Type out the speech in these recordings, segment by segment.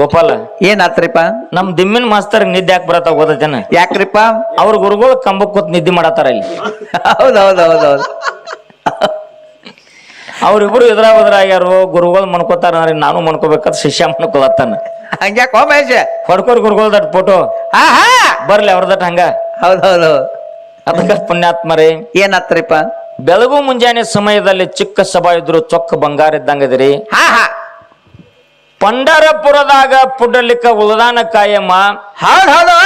ಗೋಪಾಲ. ಏನಾತ್ರಿಪ್ಪ ನಮ್ ದಿಮ್ಮಿನ ಮಾಸ್ತರ್ ನಿದ್ದೆ ಯಾಕೆ ಬರತ್ತ ಜನ ಯಾಕ್ರಿಪ್ಪ? ಅವ್ರ ಗುರುಗಳು ಕಂಬಕ್ ಕೂತ್ ನಿದ್ದೆ ಮಾಡತ್ತಾರ ಇಲ್ಲಿ. ಹೌದೌದೌದೌದು. ಹೌದ್ ಹೌದ್ ಹೌದ್ ಅವ್ರಿಬ್ರು ಎದುರ ಬದ್ರಾಗ್ಯಾರು ಗುರುಗಳು ಮನ್ಕೋತಾರ ನಾನು ಮನ್ಕೋಬೇಕಾದ್ರೆ ಶಿಷ್ಯ ಮನ್ಕೊಳತ್ತಾನ. ಹಂಗ್ಯಾಕ ಮಹೇಶ? ಹೊಡ್ಕೋರ್ ಗುರುಗಳ ದಟ್ ಫೋಟೋ. ಹಾ ಹಾ. ಬರ್ಲಿ ಅವ್ರದಟ್ ಹಂಗ. ಹೌದೌದು. ರೀ ಪುಣ್ಯಾತ್ಮರೇ. ಏನಾತ್ರಿಪ್ಪ ಬೆಳಗು ಮುಂಜಾನೆ ಸಮಯದಲ್ಲಿ ಚಿಕ್ಕ ಸಭಾ ಇದ್ರು ಚೊಕ್ಕ ಬಂಗಾರ ಇದ್ದಂಗದಿರಿ. ಹಾ ಹಾ. ಪಂಡರಪುರದಾಗ ಪುಡ್ಡಲಿಕ್ಕ ಉಳದಾನ ಕಾಯಮ್ಮ. ಹೌದ್ ಹೌದು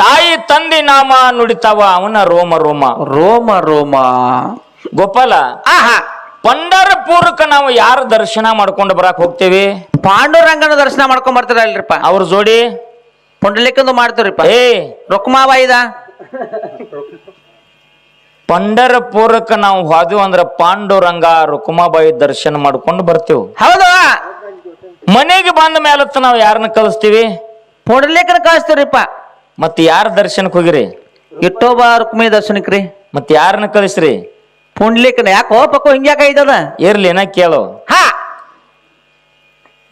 ತಾಯಿ ತಂದಿ ನಾಮ ನುಡಿತಾವ ಅವನ ರೋಮ ರೋಮ. ರೋಮ ರೋಮ. ಗೋಪಾಲ ಆಹಾ. ಪಂಡರಪುರಕ್ಕ ನಾವು ಯಾರ ದರ್ಶನ ಮಾಡ್ಕೊಂಡು ಬರಾಕ್ ಹೋಗ್ತೇವಿ? ಪಾಂಡುರಂಗನ ದರ್ಶನ ಮಾಡ್ಕೊಂಡ್ ಬರ್ತೀರಲ್ರಿಪ್ಪ ಅವ್ರ ಜೋಡಿ? ಪುಂಡಲಿಕ್ಕಂದು ಮಾಡ್ತಾರಿಪ್ಪ ಏ! ರೊಕ್ಕಮಾಬಾಯಿದ ಪಂಡರಪುರಕ್ಕ ನಾವು ಹೋದ್ವಿ ಅಂದ್ರ ಪಾಂಡುರಂಗ ರುಕುಮಾಬಾಯಿ ದರ್ಶನ ಮಾಡ್ಕೊಂಡು ಬರ್ತೇವ್. ಹೌದು. ಮನೆಗೆ ಬಂದ ಮೇಲತ್ತ ನಾವು ಯಾರನ್ನ ಕಳಿಸ್ತೀವಿ? ಪುಂಡಲಿಕನ ಕಳಿಸ್ತೀವ್ರಿಪ್ಪ ಮತ್ತೆ ಯಾರ ದರ್ಶನಕ್ಕೆ ಹೋಗಿರಿ? ಇಟ್ಟೋಬ ರುಕ್ಮಿ ದರ್ಶನಕ್ರಿ. ಮತ್ ಯಾರನ್ನ ಕಳಿಸ್ರಿ? ಪುಂಡ್ಲಿಕನ ಯಾಕೋ ಪಕ್ಕೋ ಹಿಂಗ್ಯಾಕ ಇದ್ದದ ಇರ್ಲಿ ನಾ ಕೇಳು. ಹಾ.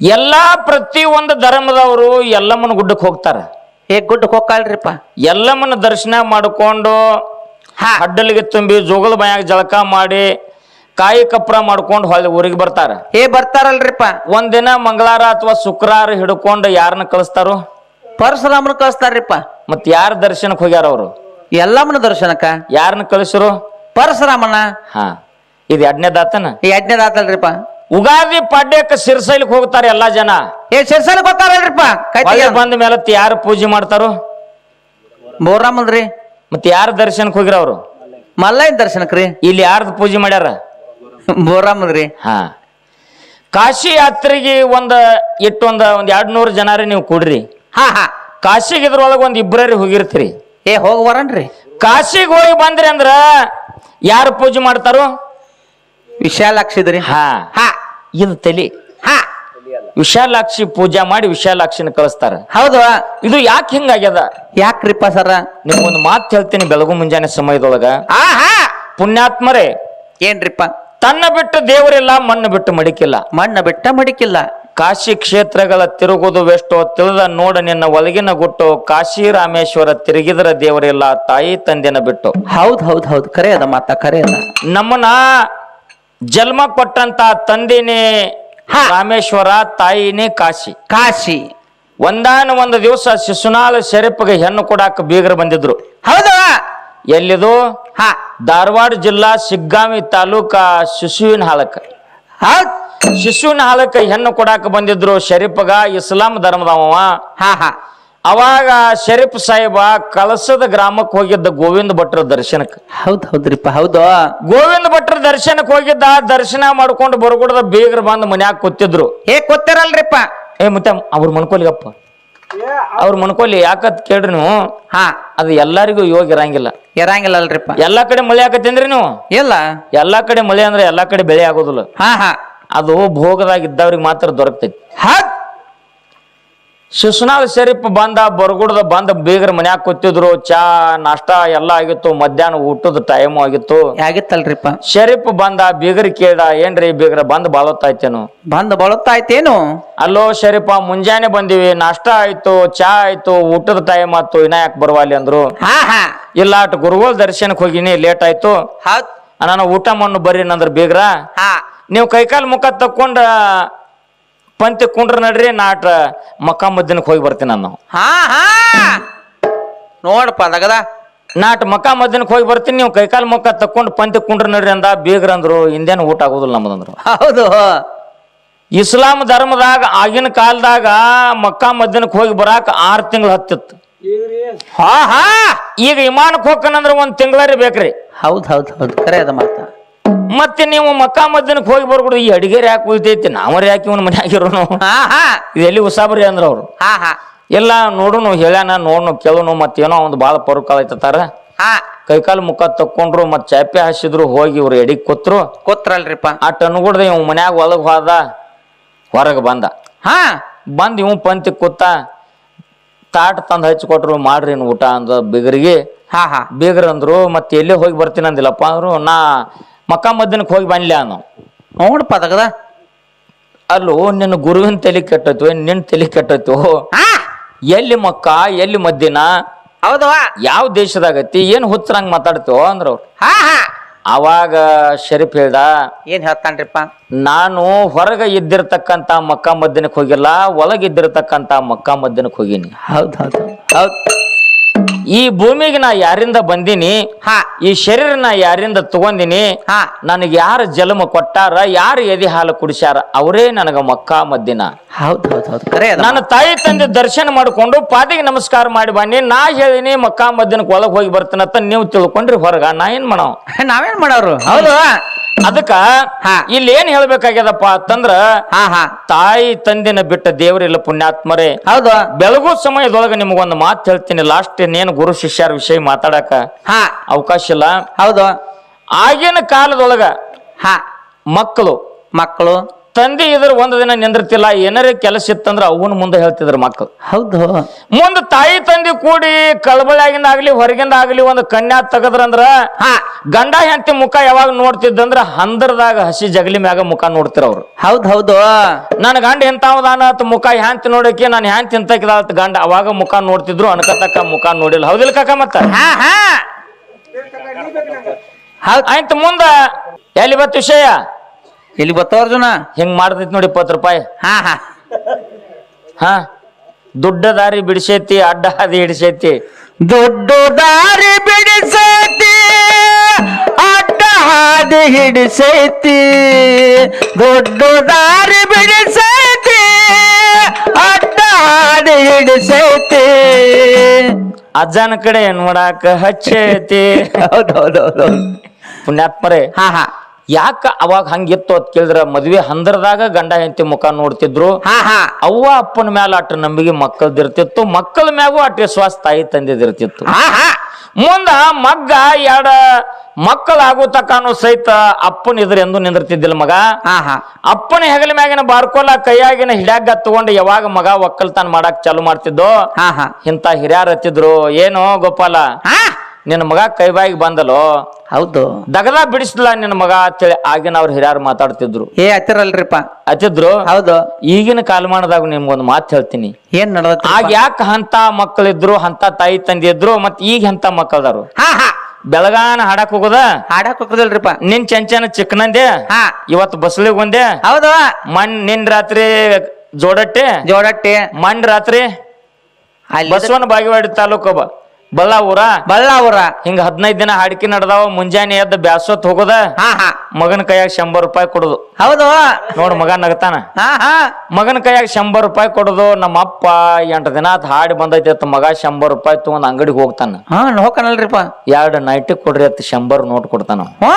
ಎಲ್ಲಾ ಪ್ರತಿ ಒಂದು ಧರ್ಮದವರು ಎಲ್ಲಮ್ಮನ ಗುಡ್ಡಕ್ಕೆ ಹೋಗ್ತಾರ. ಏ ಗುಡ್ಡ ಹೋಗ್ಕಲ್ರಿಪ್ಪ ಎಲ್ಲಮ್ಮನ ದರ್ಶನ ಮಾಡಿಕೊಂಡು ಹಾ. ಹಡ್ಡಲಿಗೆ ತುಂಬಿ ಜೋಗಲ ಬಾಯಾಗ ಜಳಕ ಮಾಡಿ ಕಾಯಿ ಕಪ್ರ ಮಾಡ್ಕೊಂಡು ಹೊಳ್ಳಿ ಊರಿಗೆ ಬರ್ತಾರ. ಏ ಬರ್ತಾರಲ್ರಿಪ್ಪ. ಒಂದಿನ ಮಂಗಳಾರ ಅಥವಾ ಶುಕ್ರವಾರ ಹಿಡ್ಕೊಂಡು ಯಾರನ್ನ ಕಳಿಸ್ತಾರೋ? ಪರಶುರಾಮನ ಕಳಿಸ್ತಾರ್ರಿಪ್ಪ. ಮತ್ ಯಾರ ದರ್ಶನಕ್ಕೆ ಹೋಗ್ಯಾರ ಅವರು? ಎಲ್ಲಮ್ಮನ ದರ್ಶನಕ್ಕ? ಯಾರನ್ನ ಕಳಿಸ್ರು? ಪರಶುರಾಮನ ಹಾ ಇದು ಎರಡನೇದಾತನ ಈ ಎರಡನೇದಾತಲ್ರಿಪ್ಪ ಉಗಾದಿ ಪಾಡ್ಯಕ್ಕೆ ಸಿರ್ಸೈಲಿಗೆ ಹೋಗ್ತಾರೆ ಎಲ್ಲಾ ಜನ. ಏ ಶಿರ್ಸೈಲಿಕ್ ಹೋಗ್ತಾರಲ್ರಿಪ್ಪ. ಹೊಳ್ಳಿ ಕೈತಿಗೆ ಬಂದ ಮೇಲೆ ಯಾರು ಪೂಜೆ ಮಾಡ್ತಾರೋ? ಬೋರಾಮನ್ರಿ ಮತ್ ಯಾರ ದರ್ಶನಕ್ಕೆ ಹೋಗಿರ ಅವರು? ಮಲ್ಲಯ್ಯನ ದರ್ಶನಕ್ರಿ. ಇಲ್ಲಿ ಯಾರ್ದು ಪೂಜೆ ಮಾಡ್ಯಾರ? ಬೋರಾಮನ್ರಿ ಹಾ. ಕಾಶಿ ಯಾತ್ರೆಗೆ ಒಂದ ಇಟ್ಟು ಒಂದ ಒಂದ್ ಎರಡ್ ನೂರು ಜನರೇ ನೀವು ಕೊಡ್ರಿ. ಹಾ ಹಾ. ಕಾಶಿಗೆ ಇದ್ರೊಳಗೆ ಒಂದ್ ಇಬ್ಬರೇ ಹೋಗಿರ್ತೀರಿ. ಏ ಹೋಗಿ ಬರನ್ರಿ ಕಾಶಿಗೆ ಹೋಗಿ ಬಂದ್ರಿ ಅಂದ್ರ ಯಾರು ಪೂಜೆ ಮಾಡ್ತಾರೋ? ವಿಶಾಲಾಕ್ಷಿದ್ರಿ. ಹಾ. ಹಾ. ಇದು ತಲಿ. ಹಾ. ವಿಶಾಲಾಕ್ಷಿ ಪೂಜಾ ಮಾಡಿ ವಿಶಾಲಾಕ್ಷಿನ ಕಳಿಸ್ತಾರ. ಹೌದು. ಇದು ಯಾಕೆ ಹಿಂಗಾಗ್ಯದ? ಯಾಕ್ರಿಪ್ಪ ಸರ? ನಿಮ್ಗೊಂದು ಮಾತು ಹೇಳ್ತೀನಿ ಬೆಳಗು ಮುಂಜಾನೆ ಸಮಯದೊಳಗ. ಹಾ ಹಾ. ಪುಣ್ಯಾತ್ಮರೇ. ಏನ್ರಿಪ್ಪ? ತನ್ನ ಬಿಟ್ಟು ದೇವರಿಲ್ಲ ಮಣ್ಣು ಬಿಟ್ಟು ಮಡಿಕಿಲ್ಲ. ಮಣ್ಣ ಬಿಟ್ಟ ಮಡಿಕಿಲ್ಲ. ಕಾಶಿ ಕ್ಷೇತ್ರಗಳ ತಿರುಗುದು ವೆಷ್ಟೋ ತಿಳಿದ ನೋಡ ನಿನ್ನ ಒಲಗಿನ ಗುಟ್ಟು. ಕಾಶಿ ರಾಮೇಶ್ವರ ತಿರುಗಿದರ ದೇವರಿಲ್ಲ ತಾಯಿ ತಂದೆನ ಬಿಟ್ಟು. ಹೌದ್ ಹೌದ್ ಹೌದ್. ಖರೆ ಅದ ಮಾತ ಖರೆ ಅದ ನಮ್ಮನ್ನ ಜನ್ಮ ಕೊಟ್ಟಂತ ತಂದೆನೇ ಹಾ. ರಾಮೇಶ್ವರ ತಾಯಿನೇ ಕಾಶಿ. ಕಾಶಿ. ಒಂದಾನ ಒಂದು ದಿವಸ ಶಿಶುನಾಳ ಶರೀಫ್ಗೆ ಹೆಣ್ಣು ಕೊಡಾಕ ಬೀಗರು ಬಂದಿದ್ರು. ಹೌದು? ಎಲ್ಲಿದು? ಹ. ಧಾರವಾಡ ಜಿಲ್ಲಾ ಸಿಗ್ಗಾಮಿ ತಾಲೂಕ ಶಿಶುವಿನ ಹಾಲಕ್ಕ. ಹ. ಶಿಶುವಿನ ಹಾಲಕ್ಕ ಹೆಣ್ಣು ಕೊಡಾಕ ಬಂದಿದ್ರು ಶರೀಫಗ ಇಸ್ಲಾಂ ಧರ್ಮದವ ಹಾ ಹಾ. ಅವಾಗ ಶರೀಫ್ ಸಾಹೇಬ ಕಳಸದ ಗ್ರಾಮಕ್ಕೆ ಹೋಗಿದ್ದ ಗೋವಿಂದ ಭಟ್ರ ದರ್ಶನಕ್ಕೆ. ಹೌದ್ ಹೌದ್ರಿಪ್ಪ ಹೌದು. ಗೋವಿಂದ ಭಟ್ರ ದರ್ಶನಕ್ಕೆ ಹೋಗಿದ್ದ ದರ್ಶನ ಮಾಡ್ಕೊಂಡು ಬರಗುಡದ ಬೀಗರು ಬಂದು ಮನ್ಯಾಗ ಕೂತಿದ್ರು. ಏ ಕೂತಿರಲ್ರಿಪ್ಪ. ಏ ಮತ್ತೆ ಅವ್ರ ಮನ್ಕೊಲಿಗಪ್ಪ ಅವ್ರ ಮನ್ಕೊಲಿ ಯಾಕತ್ ಕೇಳ್ರಿ ನೀವು? ಹಾ. ಅದು ಎಲ್ಲರಿಗೂ ಯೋಗ ಇರಂಗಿಲ್ಲ. ಇರಂಗಿಲ್ಲ ಅಲ್ರಿಪ್ಪ ಎಲ್ಲಾ ಕಡೆ ಮಳೆ ಆಕತ್ತೇನ್ರಿ ನೀವು? ಇಲ್ಲ. ಎಲ್ಲಾ ಕಡೆ ಮಳೆ ಅಂದ್ರೆ ಎಲ್ಲಾ ಕಡೆ ಬೆಳೆ ಆಗೋದಿಲ್ಲ. ಹಾ ಹಾ. ಅದು ಭೋಗದಾಗ ಇದ್ದವ್ರಿಗೆ ಮಾತ್ರ ದೊರಕ್ತೈತಿ. ಹೌದ್. ಶಿಶುನಾಳ ಶರೀಫ್ ಬಂದ ಬರಗುಡದ ಬಂದ ಬೀಗರ ಮನ್ಯಾಗ ಕೂತಿದ್ರು ಚಾ ನಾಷ್ಟ ಎಲ್ಲ ಆಗಿತ್ತು ಮಧ್ಯಾಹ್ನ ಊಟದ ಟೈಮ್ ಆಗಿತ್ತು. ಆಗಿತ್ತಲ್ರಿಪ್ಪ ಶರೀಫ್ ಬಂದ ಬೀಗರ್ ಕೇಳ್ದ ಏನ್ರಿ ಬೀಗರ ಬಂದ್ ಬಾಳತ್ತಾಯ್ತೇನು? ಬಂದ್ ಬಳತ್ತಾಯ್ತೇನು? ಅಲ್ಲೋ ಶರೀಫ ಮುಂಜಾನೆ ಬಂದಿವಿ ನಾಷ್ಟ ಆಯ್ತು ಚಾ ಆಯ್ತು ಊಟದ ಟೈಮ್ ಆಯ್ತು ಇನ್ನ ಯಾಕೆ ಬರುವಲ್ಲಿ ಅಂದ್ರು. ಹಾ ಹಾ. ಇಲ್ಲ ಅಟ್ ಗುರುಗಳ ದರ್ಶನಕ್ಕೆ ಹೋಗಿನಿ ಲೇಟ್ ಆಯ್ತು. ಹೌದ್. ನಾನು ಊಟ ಮಣ್ಣು ಬರ್ರಿ ನಂದ್ರ ಬೀಗ್ರ. ಹಾ. ನೀವು ಕೈಕಾಲ್ ಮುಖ ತಕ್ಕೊಂಡ ಪಂತಿ ಕುಂಡ್ರ ನಡ್ರಿ ನಾಟ ಮಕ್ಕ ಮದ್ದಿನಕ್ಕೆ ಹೋಗಿ ಬರ್ತೀನಿ ನಾನು. ಹಾ ಹಾ. ನೋಡಪ್ಪ ಅದಗದ. ನಾಟ ಮಕ್ಕ ಮದ್ದಿನಕ್ಕೆ ಹೋಗಿ ಬರ್ತೀನಿ ನೀವು ಕೈಕಾಲ್ ಮುಖ ತಕ್ಕೊಂಡು ಪಂತಿ ಕುಂಡ್ರ ನಡ್ರಿ ಅಂದ ಬೀಗ್ರ ಅಂದ್ರು ಇಂದೇನು ಊಟ ಆಗೋದಿಲ್ಲ ನಮ್ಮದಂದ್ರು. ಹೌದು. ಇಸ್ಲಾಂ ಧರ್ಮದಾಗ ಆಗಿನ ಕಾಲದಾಗ ಮಕ್ಕ ಮದ್ದಿನಕ್ಕೆ ಹೋಗಿ ಬರಾಕ ಆರು ತಿಂಗಳು ಹತ್ತಿತ್ತು. ಹಾ ಹಾ. ಈಗ ವಿಮಾನಕ್ಕೆ ಹೋಗ್ಕನಂದ್ರ ಒಂದ್ ತಿಂಗಳರಿ ಬೇಕ್ರಿ. ಹೌದ್ ಹೌದ್ ಹೌದು. ಕರೆ ಅದ ಮಾತ ಮತ್ತೆ ನೀವು ಮಕ್ಕ ಮದ್ದನಕ್ಕೆ ಹೋಗಿ ಬರ್ಬಿಡು ಈ ಅಡಿಗೆರ್ ಯಾಕೆ ಉಳಿತೈತಿ? ನಾವ್ರ ಯಾಕೆ ಇವನ್ ಮನ್ಯಾಗಿರೋನು ಹಾ ಹಾ ಇದು ಎಲ್ಲಿ ಉಸಾಬರಿ ಅಂದ್ರ ಅವ್ರು. ಹಾ ಹಾ. ಎಲ್ಲ ನೋಡುನು ಹೇಳ್ಯಾನ ನೋಡ್ನು ಕೇಳುನು ಮತ್ತೇನೋ ಒಂದು ಭಾಳ ಪರುಕಾಲೈತಾರ ಹಾ. ಕೈಕಾಲು ಮುಖ ತಕ್ಕೊಂಡ್ರು ಮತ್ ಚಾಪೆ ಹಾಸಿದ್ರು ಹೋಗಿ ಇವ್ರು ಎಡಿ ಕೂತ್ರು. ಆ ಅಟ್ ಅನ್ಗುಡ್ದ ಇವ್ ಮನ್ಯಾಗ ಒಳಗ್ ಹೋದ ಹೊರಗೆ ಬಂದ. ಹಾ. ಬಂದ್ ಇವ್ ಪಂತಿ ಕೂತ ತಾಟ್ ತಂದ್ ಹಚ್ಚಿ ಕೊಟ್ರು ಮಾಡ್ರಿ ಊಟ ಅಂದ ಬಿಗರಿಗೆ. ಹಾ ಹಾ. ಬೀಗ್ರ ಅಂದ್ರು ಮತ್ತೆ ಎಲ್ಲಿ ಹೋಗಿ ಬರ್ತೀನಿ ಅಂದಿಲ್ಲಪ್ಪ ಅಂದ್ರು ನಾ ಮಕ್ಕ ಮದ್ದನಕ್ಕೆ ಹೋಗಿ ಬಂದ್ಲೆ ಅನ್ನೋ ನೋಡ್ ಪದಕದ ಅಲ್ಲೋ ನಿನ್ನ ಗುರುವಿನ ತಲೆ ಕೆಟ್ಟತ್ತು ನಿನ್ನ ತಲೆ ಕೆಟ್ಟತ್ತು ಹಾ! ಎಲ್ಲಿ ಮಕ್ಕ ಎಲ್ಲಿ ಮದ್ದಿನ? ಹೌದು ಯಾವ ದೇಶದಾಗತಿ ಏನ್ ಹುಚ್ಚರಂಗ್ ಮಾತಾಡ್ತೋ ಅಂದ್ರ ಅವ್ರು ಹಾ ಹಾ. ಅವಾಗ ಶರೀಫ್ ಹೇಳ್ದ ಏನ್ ಹೇಳ್ತಾನ್ರಿಪ್ಪ? ನಾನು ಹೊರಗೆ ಇದ್ದಿರ್ತಕ್ಕಂತ ಮಕ್ಕ ಮದ್ದಿನಕ್ಕೆ ಹೋಗಿಲ್ಲ ಒಳಗಿದ್ದಿರ್ತಕ್ಕಂತ ಮಕ್ಕ ಮದ್ದಿನಕ್ಕೆ ಹೋಗಿನಿ. ಹೌದ್ ಹೌದು. ಹೌದು. ಈ ಭೂಮಿಗೆ ನಾ ಯಾರಿಂದ ಬಂದಿನಿ? ಹಾ. ಈ ಶರೀರ ನಾ ಯಾರಿಂದ ತಗೊಂಡಿನಿ ಹಾ. ನನಗೆ ಯಾರು ಜನ್ಮ ಕೊಟ್ಟಾರ? ಯಾರು ಎದೆ ಹಾಲು ಕುಡಿಸ್ಯಾರ? ಅವರೇ ನನಗ ಮಕ್ಕ ಮದ್ದಿನ. ಹೌದು ಹೌದು ಹೌದು. ಕರೆ ಅದ ನನ್ನ ತಾಯಿ ತಂದೆ ದರ್ಶನ ಮಾಡಿಕೊಂಡು ಪಾದಿಗೆ ನಮಸ್ಕಾರ ಮಾಡಿ ಬನ್ನಿ. ನಾ ಹೇಳಿನಿ ಮಕ್ಕ ಮದ್ದಿನ ಒಳಗೆ ಹೋಗಿ ಬರ್ತೀನಂತ ನೀವು ತಿಳ್ಕೊಂಡ್ರಿ ಹೊರಗ. ನಾ ಏನ್ ಮಾಡವ್? ನಾವೇನ್ ಮಾಡೋರು? ಹೌದು. ಅದಕ್ಕ ಹಾ. ಇಲ್ಲಿ ಏನ್ ಹೇಳ್ಬೇಕಾಗ್ಯದಪ್ಪ ಅಂತಂದ್ರ ತಾಯಿ ತಂದಿನ ಬಿಟ್ಟ ದೇವರಿಲ್ಲ ಪುಣ್ಯಾತ್ಮರೇ. ಹೌದು. ಬೆಳಗು ಸಮಯದೊಳಗ ನಿಮ್ಗೊಂದು ಮಾತು ಹೇಳ್ತೀನಿ. ಲಾಸ್ಟ್ ಇನ್ನೇನು ಗುರು ಶಿಷ್ಯರ ವಿಷಯ ಮಾತಾಡಕ ಹಾ. ಅವಕಾಶ ಇಲ್ಲ. ಹೌದು. ಆಗಿನ ಕಾಲದೊಳಗ ಹ. ಮಕ್ಕಳು ಮಕ್ಕಳು. ತಂದೆ ಇದ್ರ ಒಂದು ದಿನ ನಿಂದಿರ್ತಿಲ್ಲ ಏನಾರೇ ಕೆಲಸ ಇತ್ತಂದ್ರ ಅವನ ಮುಂದೆ ಹೇಳ್ತಿದ್ರು ಮಕ್ಕಳು ಹೌದು. ಮುಂದೆ ತಾಯಿ ತಂದೆ ಕೂಡಿ ಕಳಬಳಿಯಾಗಿಂದ ಆಗ್ಲಿ ಹೊರಗಿಂದ ಆಗ್ಲಿ ಒಂದು ಕನ್ಯಾ ತೆಗದ್ರಂದ್ರ ಹಾ. ಗಂಡ ಹೆಂಡತಿ ಮುಖ ಯಾವಾಗ ನೋಡ್ತಿದ್ದಂದ್ರ ಹಂದರದಾಗ ಹಸಿ ಜಗಲಿ ಮ್ಯಾಗ ಮುಖ ನೋಡ್ತಿರ ಅವ್ರು. ಹೌದು ಹೌದು. ನನ್ನ ಗಂಡ ಎಂತಾವದಾನ ಅತ್ ಮುಖ ಹ್ಯಾಂತಿ ನೋಡಕ್ಕೆ ನಾನು ಹ್ಯಾಂತಿ ಇಂತಕ್ಕಿದಾಳತ್ ಗಂಡ ಅವಾಗ ಮುಖ ನೋಡ್ತಿದ್ರು ಅನ್ಕತಕ್ಕ ಮುಖ ನೋಡಿಲ್ಲ. ಹೌದಿಲ್ಲ ಕಾಕ ಮತ್ತ? ಹಾ ಹಾ. ಹೌದು. ಆಯ್ತು ಮುಂದ ಎಲ್ಲಿ ಬತ್ತು ವಿಷಯ? ಇಲ್ಲಿ ಬತ್ತ ಅರ್ಜುನ ಹಿಂಗ್ ಮಾಡ್ತೈತಿ ನೋಡಿ ಇಪ್ಪತ್ತು ರೂಪಾಯಿ. ಹಾ ಹಾ. ಹಾ? ದುಡ್ಡ ದಾರಿ ಬಿಡಿಸೈತಿ ಅಡ್ಡ ಹಾದಿ ಹಿಡಿಸೈತಿ. ದೊಡ್ಡ ದಾರಿ ಬಿಡಿಸೈತಿ ಅಡ್ಡ ಹಾದಿ ಹಿಡಿಸೈತಿ. ದೊಡ್ಡ ದಾರಿ ಬಿಡಿಸೈತಿ ಅಡ್ಡ ಹಾದಿ ಹಿಡಿಸೈತಿ. ಅಜ್ಜನ ಕಡೆ ಏನ್ ಮಾಡಾಕ ಹಚ್ಚೈತಿ? ಹೌದು ಹೌದು ಹೌದು. ಪುಣ್ಯಾತ್ಮರೇ. ಹಾ ಹಾ. ಯಾಕ ಅವಾಗ ಹಂಗಿತ್ತು ಅಂತ ಕೇಳಿದ್ರ ಮದ್ವೆ ಹಂದರದಾಗ ಗಂಡ ಹೆಂಡತಿ ಮುಖ ನೋಡ್ತಿದ್ರು. ಹಾ ಹಾ. ಅವ್ವ ಅಪ್ಪನ ಮ್ಯಾಲ ಅಟ್ಟ ನಂಬಿಕೆ ಮಕ್ಕಳದಿರ್ತಿತ್ತು ಮಕ್ಕಳ ಮ್ಯಾಗೂ ಅಟ್ಟ ವಿಶ್ವಾಸ ತಾಯಿ ತಂದಿದಿರ್ತಿತ್ತು ಹಾ ಹಾ. ಮುಂದ ಮಗ್ಗ ಎರಡ ಮಕ್ಕಳಾಗೋ ತಕಾನು ಸಹಿತ ಅಪ್ಪನ ಇದ್ರ ಎಂದು ನಿಂದಿರ್ತಿದ್ದಿಲ್ಲ ಮಗ. ಹಾ ಹಾ. ಅಪ್ಪನ ಹೆಗಲ ಮ್ಯಾಗಿನ ಬಾರ್ಕೋಲ ಕೈಯಾಗಿನ ಹಿಡ್ಯಾಗ ತಗೊಂಡು ಯಾವಾಗ ಮಗ ಒಕ್ಕಲ್ತಾನ ಮಾಡಾಕ್ ಚಾಲು ಮಾಡ್ತಿದ್ದೋ ಹಾ ಹಾ. ಇಂತ ಹಿರಿಯರ್ ಹತ್ತಿದ್ರು ಏನು ಗೋಪಾಲ. ಹಾ? ನಿನ್ನ ಮಗ ಕೈ ಬಾಯಿಗೆ ಬಂದಲೋ? ಹೌದು. ದಗದ ಬಿಡಿಸ್ಲ ನಿನ್ನ ಮಗ ಅಂತೇಳಿ ಆಗಿನ ಅವ್ರು ಹಿರಿಯರು ಮಾತಾಡ್ತಿದ್ರು. ಏ ಹತ್ತಿರಲ್ರಿಪ್ಪ. ಹತ್ತಿದ್ರು? ಹೌದು. ಈಗಿನ ಕಾಲಮಾನದಾಗ ನಿಮ್ಗೊಂದು ಮಾತು ಹೇಳ್ತೀನಿ. ಏನ್ ನಡೆದ ಆಗ ಯಾಕೆ ಅಂತ ಮಕ್ಕಳಿದ್ರು ಅಂತ ತಾಯಿ ತಂದೆ ಇದ್ರು ಮತ್ ಈಗ ಹಂತ ಮಕ್ಕಳದಾರು ಬೆಳಗಾನ ಹಾಡಕ್ ಹೋಗೋದ? ಹಾಡಕ್ ಹೋಗುದಿಲ್ರಿಪ ನಿನ್ ಚಂಚನ ಚಿಕ್ಕನಂದೆ? ಹಾ. ಇವತ್ತು ಬಸ್ಲಿಗ್ ಒಂದೆ ಹೌದು. ಮಣ್ ನಿನ್ ರಾತ್ರಿ ಜೋಡಟ್ಟೆ? ಜೋಡಟ್ಟೆ. ಮಣ್ ರಾತ್ರಿ? ಬಸವನ ಬಾಗಿವಾಡಿ ತಾಲೂಕು ಬಳ್ಳಾವೂರ? ಬಲ್ಲಾವೂರ ಹಿಂಗ ಹದಿನೈದ್ ದಿನ ಹಾಡಿಕೆ ನಡ್ದಾವ ಮುಂಜಾನೆ ಎದ್ದು ಬ್ಯಾಸೋತ್ ಹೋಗುದ? ಹಾ ಹಾ. ಮಗನ ಕೈಯಾಗ ಶಂಬರ್ ರೂಪಾಯಿ ಕೊಡುದು. ಹೌದು. ನೋಡ್ ಮಗ ನಗತಾನ. ಹಾ ಹಾ. ಮಗನ ಕೈಯಾಗ ಶಂಬರ್ ರೂಪಾಯಿ ಕೊಡುದು ನಮ್ಮ ಅಪ್ಪ ಎಂಟು ದಿನ ಆತ್ ಹಾಡಿ ಬಂದೈತಿ ಅತ್ತ ಮಗ ಶಂಬರ್ ರೂಪಾಯಿ ತಗೊಂಡ್ ಅಂಗಡಿಗೆ ಹೋಗ್ತಾನ. ಹಾ ಎರಡು ನೈಟಿ ಕೊಡ್ರಿ ಅತ್ತ ಶಂಬರ್ ನೋಟ್ ಕೊಡ್ತಾನ ಹಾ.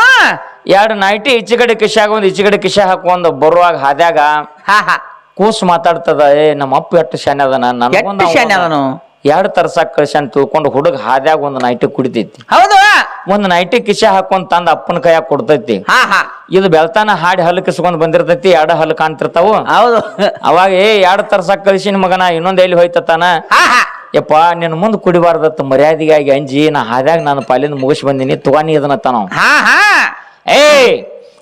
ಎರಡು ನೈಟಿ ಈಚೆಗಡೆ ಕಿಶಾಗ ಒಂದ್ ಈಚೆಗಡೆ ಕಿಶ ಹಾಕೊಂಡ್ ಬರುವಾಗ ಹಾದ್ಯಾಗ ಹಾ ಹಾ. ಕೂಸ್ ಮಾತಾಡ್ತದ ಏ ನಮ್ಮ ಅಪ್ಪ ಎಷ್ಟು ಶಾನೆ ಅದನ ಎಷ್ಟು ಶಾನೆ ಅದನು ಎರಡು ತರ್ಸಾಕ್ ಕಳ್ಸ್ಯಾನ್ ತಿಳ್ಕೊಂಡು ಹುಡುಗ ಹಾದ್ಯಾಗ ಒಂದು ನೈಟಿ ಕುಡಿತೈತಿ. ಹೌದು. ಒಂದು ನೈಟಿ ಕಿಶೆ ಹಾಕೊಂಡ್ ತಂದ ಅಪ್ಪನ ಕೈಯಾಗ ಕೊಡ್ತೈತಿ. ಹಾ ಹಾ. ಇದು ಬೆಳ್ತಾನ ಹಾಡಿ ಹಲ್ಲು ಕಿಸ್ಕೊಂಡ್ ಬಂದಿರ್ತೈತಿ ಎರಡು ಹಲ್ಲು ಕಾಣ್ತಿರ್ತಾವು ಹೌದು. ಅವಾಗ ಏ ಎರಡು ತರ್ಸಾಕ್ ಕಳ್ಸಿನ ಮಗನ ಇನ್ನೊಂದ್ ಎಲ್ಲಿ ಹೋಯ್ತತಾನ? ಹಾ ಹಾ. ಯಪ್ಪ ನಿನ್ ಮುಂದ್ ಕುಡಿಬಾರ್ದತ್ತ ಮರ್ಯಾದಿಗಾಗಿ ಅಂಜಿ ನಾ ಹಾದ್ಯಾಗ ನಾನು ಪಾಲಿಂದ ಮುಗಿಸ್ ಬಂದಿನಿ ತುಗಾನಿ ಇದನ್ನ ತಾನ. ಹಾ ಹಾ. ಏ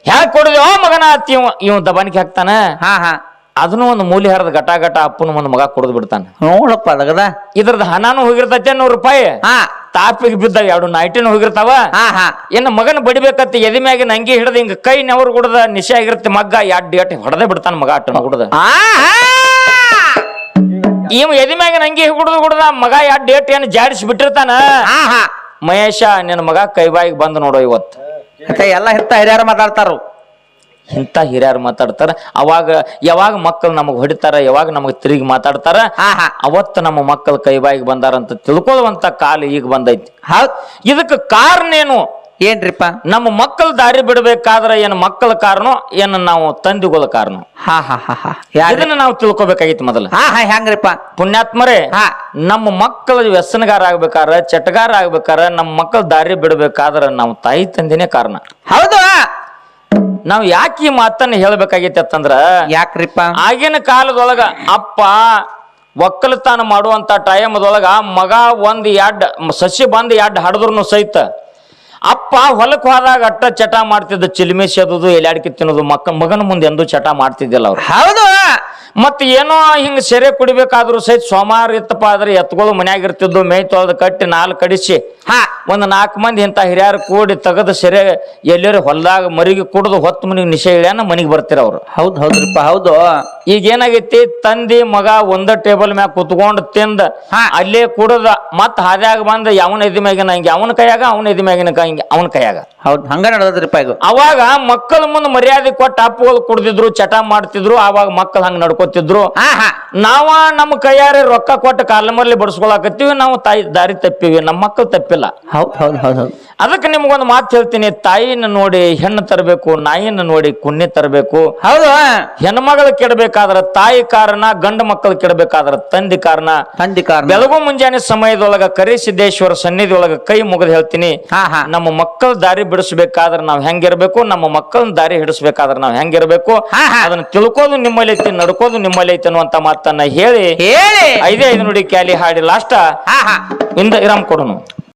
ಹ್ಯಾಕ್ ಕೊಡಿದ್ಯೋ ಮಗನ ಅತ್ತಿ ಇವ ಇವ್ ದಬಾನಿಕೆ ಹಾಕ್ತಾನ? ಹಾ ಹಾ. ಅದನ್ನು ಒಂದು ಮೂಲಿ ಹರದ ಗಟ ಗಟ ಅಪ್ಪನ ಒಂದು ಮಗ ಕುಡಿದು ಬಿಡ್ತಾನೆ. ನೋಡಪ್ಪ ಅದಗದ. ಇದ್ರದ್ದು ಹಣಾನು ಹೋಗಿರ್ತೈತೆ ನೂರು ರೂಪಾಯಿ. ಹಾ. ತಾಪಿಗೆ ಬಿದ್ದ ಎರಡು ನೈಟಿನ ಹೋಗಿರ್ತಾವ. ಹಾ ಹಾ. ಇನ್ನು ಮಗನ ಬಡಿಬೇಕತ್ತ ಎದಿ ಮ್ಯಾಗಿನ ಅಂಗಿ ಹಿಡ್ದ ಹಿಂಗ ಕೈ ನೆವರು ಕುಡ್ದ ನಿಶೆ ಆಗಿರುತ್ತೆ ಮಗ್ಗ ಎಡ್ ಎಟ್ ಹೊಡೆದೇ ಬಿಡ್ತಾನ ಮಗ ಅಟ್ಟನ ಕುಡ್ದ ಇವ್ ಎದಿ ಮ್ಯಾಗಿನ ಅಂಗಿ ಕುಡ್ದು ಕುಡ್ದ ಮಗ ಎಡ್ ಎಟ್ ಏನ್ ಜಾಡಿಸಿ ಬಿಟ್ಟಿರ್ತಾನ. ಮಹೇಶ ನಿನ್ನ ಮಗ ಕೈ ಬಾಯಿಗೆ ಬಂದು ನೋಡು ಇವತ್ತು. ಮತ್ತೆ ಎಲ್ಲ ಇಂತ ಹಿರಿಯರು ಮಾತಾಡ್ತಾರು. ಇಂಥ ಹಿರಿಯರು ಮಾತಾಡ್ತಾರ. ಅವಾಗ ಯಾವಾಗ ಮಕ್ಕಳು ನಮಗ್ ಹೊಡಿತಾರ ಯಾವಾಗ ನಮಗ್ ತಿರುಗಿ ಮಾತಾಡ್ತಾರ ಹಾ ಹಾ. ಅವತ್ತು ನಮ್ಮ ಮಕ್ಕಳು ಕೈ ಬಾಯಿಗೆ ಬಂದಾರಂತ ತಿಳ್ಕೊಳ್ಳುವಂತ ಕಾಲ ಈಗ ಬಂದೈತಿ. ಹೌದ್. ಇದಕ್ಕೆ ಕಾರಣ ಏನು? ಏನ್ರಿಪ್ಪ? ನಮ್ಮ ಮಕ್ಕಳ ದಾರಿ ಬಿಡಬೇಕಾದ್ರೆ ಏನು ಮಕ್ಕಳ ಕಾರಣ ಏನು ನಾವು ತಂದೆಗಳ ಕಾರಣ? ಹಾ ಹಾ ಹಾ ಹಾ. ಇದನ್ನ ನಾವು ತಿಳ್ಕೊಬೇಕಾಗಿತ್ತು ಮೊದಲು. ಹಾ ಹಾ ಹೆಂಗ್ರಿಪ್ಪ? ಪುಣ್ಯಾತ್ಮರೇ ಹಾ. ನಮ್ಮ ಮಕ್ಕಳ ವ್ಯಸನಗಾರ ಆಗ್ಬೇಕಾರ ಚಟಗಾರ ಆಗ್ಬೇಕಾರ ನಮ್ಮ ಮಕ್ಕಳ ದಾರಿ ಬಿಡಬೇಕಾದ್ರೆ ನಾವು ತಾಯಿ ತಂದೆನೇ ಕಾರಣ. ಹೌದು. ನಾವು ಯಾಕೆ ಈ ಮಾತನ್ನ ಹೇಳ್ಬೇಕಾಗೈತಿ ಅಂತಂದ್ರ ಯಾಕ್ರಿಪ್ಪ? ಆಗಿನ ಕಾಲದೊಳಗ ಅಪ್ಪ ಒಕ್ಕಲತನ ಮಾಡುವಂತ ಟೈಮದೊಳಗ ಮಗ ಒಂದ್ ಎಡ್ ಸಸಿ ಬಂದ್ ಎಡ್ ಹಡದ್ರು ಸಹಿತ ಅಪ್ಪ ಹೊಲಕ್ಕೆ ಹೋದಾಗ ಅಟ್ಟ ಚಟ ಮಾಡ್ತಿದ್ದ ಚಿಲ್ಮೆ ಸೇದುದು ಅಡಿಕೆ ತಿನ್ನೋದು ಮಕ್ಕ ಮಗನ ಮುಂದೆ ಎಂದು ಚಟ ಮಾಡ್ತಿದ್ದಿಲ್ಲ ಅವ್ರು. ಹೌದು. ಮತ್ ಏನೋ ಹಿಂಗ ಸೆರೆ ಕುಡಿಬೇಕಾದ್ರೂ ಸಹಿತ ಸೋಮವಾರ ಇತ್ತಪ್ಪ ಆದ್ರೆ ಎತ್ಗಳು ಮನ್ಯಾಗ ಇರ್ತಿದ್ದು ಮೇಯ್ ತೊಳೆದು ಕಟ್ಟಿ ನಾಲ್ಕು ಕಡಿಸಿ. ಹಾ. ಒಂದ್ ನಾಲ್ಕು ಮಂದಿ ಇಂಥ ಹಿರಿಯರು ಕೂಡಿ ತೆಗೆದು ಸೆರೆ ಎಲ್ಲರೂ ಹೊಲದಾಗ ಮರಿಗೆ ಕುಡಿದು ಹೊತ್ತು ಮನಿಗೆ ನಿಶೆ ಇಳ್ಯಾನ ಮನಿಗೆ ಬರ್ತಿರ ಅವ್ರು. ಹೌದ್ ಹೌದ್ರಿಪ್ಪ ಹೌದು. ಈಗ ಏನಾಗೈತಿ ತಂದಿ ಮಗ ಒಂದ ಟೇಬಲ್ ಮ್ಯಾಗ ಕುತ್ಕೊಂಡು ತಿಂದ ಅಲ್ಲೇ ಕುಡದ ಮತ್ ಹಾದ್ಯಾಗ ಬಂದ ಯಾವನ ಎದಿ ಮ್ಯಾಗಿನ ಹಂಗೆ ಅವನ ಕೈಯಾಗ ಅವನ ಎದಿ ಮ್ಯಾಗಿನ ಹಿಂಗೆ ಅವನ ಕೈಯಾಗ. ಹೌದ್ ಹಂಗ ನಡೆದ್ರಿಪ್ಪ ಇದು. ಅವಾಗ ಮಕ್ಕಳ ಮುಂದೆ ಮರ್ಯಾದೆ ಕೊಟ್ಟು ಅಪ್ಪಗಳು ಕುಡ್ದಿದ್ರು ಚಟ ಮಾಡ್ತಿದ್ರು ಅವಾಗ ಮಕ್ಕಳು ಹಂಗ ನಡ್ಕೋತಿದ್ರು ಹಾ ಹಾ ನಾವ ನಮ್ಮ ಕೈಯಾರೆ ರೊಕ್ಕ ಕೊಟ್ಟು ಕಾಲಮರ್ಲಿ ಬಡಿಸ್ಕೊಳಕತ್ತೀವಿ ನಾವು ತಾಯಿ ದಾರಿ ತಪ್ಪಿವಿ ನಮ್ಮ ಮಕ್ಕಳು ತಪ್ಪಿಲ್ಲ. ಹೌದ್ ಹೌದ್ ಹೌದು ಹೌದ್. ಅದಕ್ಕೆ ನಿಮ್ಗೊಂದು ಮಾತು ಹೇಳ್ತೀನಿ ತಾಯಿನ ನೋಡಿ ಹೆಣ್ಣು ತರಬೇಕು ನಾಯಿನ ನೋಡಿ ಕುನ್ನಿ ತರಬೇಕು. ಹೌದು. ಹೆಣ್ಮಗಳು ಕೆಡಬೇಕಾದ್ರ ತಾಯಿ ಕಾರಣ ಗಂಡು ಮಕ್ಕಳು ಕೆಡಬೇಕಾದ್ರ ತಂದೆ ಕಾರಣ. ತಂದಿ ಕಾರಣ. ಬೆಳಗು ಮುಂಜಾನೆ ಸಮಯದೊಳಗ ಕರಿಸಿದ್ದೇಶ್ವರ ಸನ್ನಿಧಿ ಒಳಗ ಕೈ ಮುಗಿದು ಹೇಳ್ತೀನಿ. ಹಾ ಹಾ. ನಮ್ಮ ಮಕ್ಕಳ ದಾರಿ ಬಿಡಿಸಬೇಕಾದ್ರ ನಾವ್ ಹೆಂಗಿರ್ಬೇಕು ನಮ್ಮ ಮಕ್ಕಳನ್ನ ದಾರಿ ಹಿಡಿಸಬೇಕಾದ್ರೆ ನಾವ್ ಹೆಂಗಿರ್ಬೇಕು. ಹಾ, ಹಾ. ಅದನ್ನ ತಿಳ್ಕೋದು ನಿಮ್ಮಲ್ಲಿ ಐತಿ ನಡ್ಕೋದು ನಿಮ್ಮಲ್ಲಿ ಐತಿ ಅನ್ನುವಂತ ಮಾತನ್ನ ಹೇಳಿ ಹೇಳಿ. ಐದೇ ಐದು ನುಡಿ ಕ್ಯಾಲಿ ಹಾಡಿ ಲಾಸ್ಟ್ ಇಂದ ಇರಾಮ್ ಕೊಡೋನು.